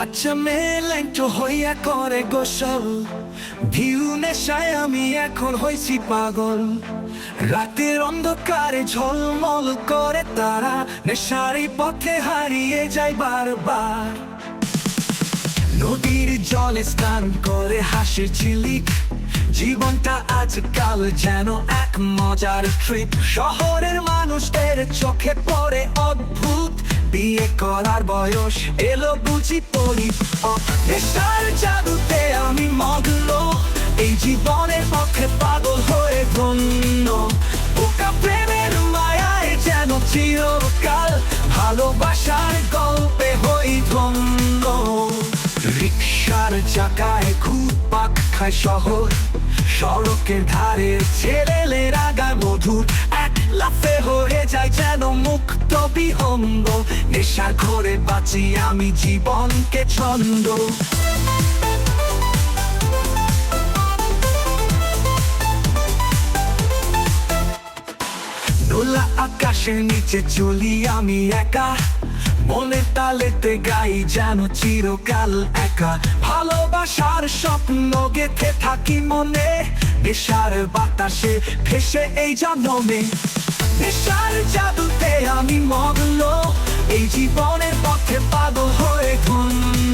বাচ্চা মেয়ে ল্যাংটো হইয়া করে গোসল। ভিউ নেশায় আমি এখন হইছি পাগল। রাতের অন্ধকারে ঝলমল করে তারা, নেশারি পথে হারিয়ে যায় বারবার। নদীর জলে স্নান করে হাসির ঝিলিক। জীবনটা আজকাল যেন এক মজার ট্রিপ শহরের মানুষদের চোখে পড়ে অদ্ভুত। বিয়ে করার বয়স। এলো বুঝি পড়ি নেশার জাদুতে আমি মগ্ন। এই জীবনের পক্ষে পাগল হয়ে ধন্য। বোকা প্রেমের মায়ায় যেন চিরকাল ভালোবাসার গল্পে হই ধন্য। রিক্সার চাকায় ঘুরপাক খায় শহর। সড়কের ধারে ছেলেলে রাগা মধুর লাফে হয়ে যায় যেন মুক্ত বিহঙ্গ। নেশার ঘরে বাঁচি আমি জীবনকে ছন্দ। দোলা আকাশের নিচে চলি আমি একা। মনে তালেতে গাই যেন চিরকাল একা। ভালোবাসার স্বপ্ন গেথে থাকি মনে। নেশার বাতাসে ভেসে এই জন্মে। নেশার জাদুতে আমি মগ্ন। এই জীবনের পক্ষে পাগল হয়ে ধন্য।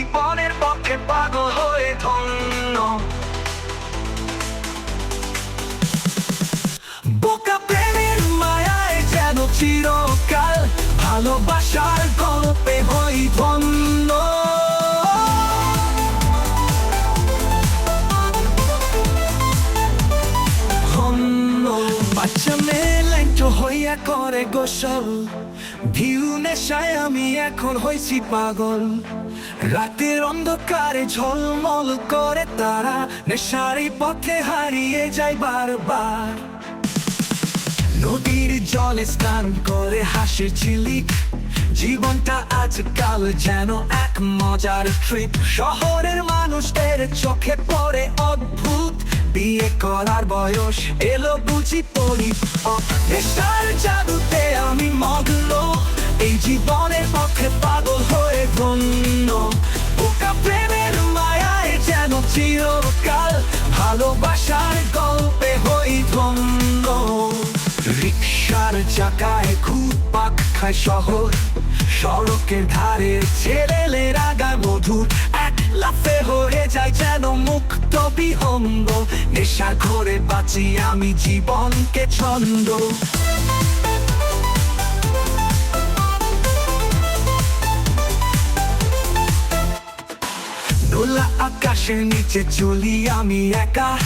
জীবনের পক্ষে পাগল হয়ে ধন্য। বোকা প্রেমের মায়ায় যেন চিরকাল ভালোবাসার গল্পে হই ধন্য। করে গোসল ভিউ নেশায় আমি এখন হইছি পাগল। রাতের অন্ধকারে ঝলমল করে তারা নেশারি পথে হারিয়ে যায় বারবার। নদীর জলে স্নান করে হাসির ঝিলিক। জীবনটা আজকাল যেন এক মজার ট্রিপ শহরের মানুষদের চোখে পড়ে অদ্ভুত করার বয়স। এলো বুঝি পড়ি নেশার জাদুতে আমি মগ্ন। এই জীবনের পক্ষে পাগল হয়ে ধন্য। ভালোবাসার গল্পে হই রিক্সার চাকায় খায় শহর। সড়কের ধারে ছেলেলে রাগা মধুর। এক লাফে হয়ে যায় যেন মুক্ত বিহঙ্গ। নেশার ঘরে বাঁচি আমি জীবনকে ছন্দ। দোলা আকাশের নিচে চলি আমি একা।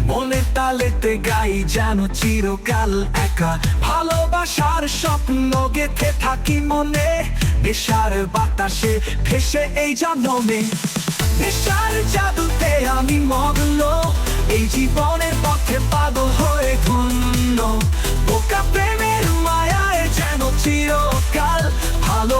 মনে তালেতে গাই যেন চিরকাল একা। ভালোবাসার স্বপ্ন গেথে থাকি মনে। নেশার বাতাসে ভেসে এই জন্মে। নেশার জাদুতে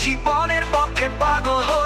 জীবনের পক্ষে পাগল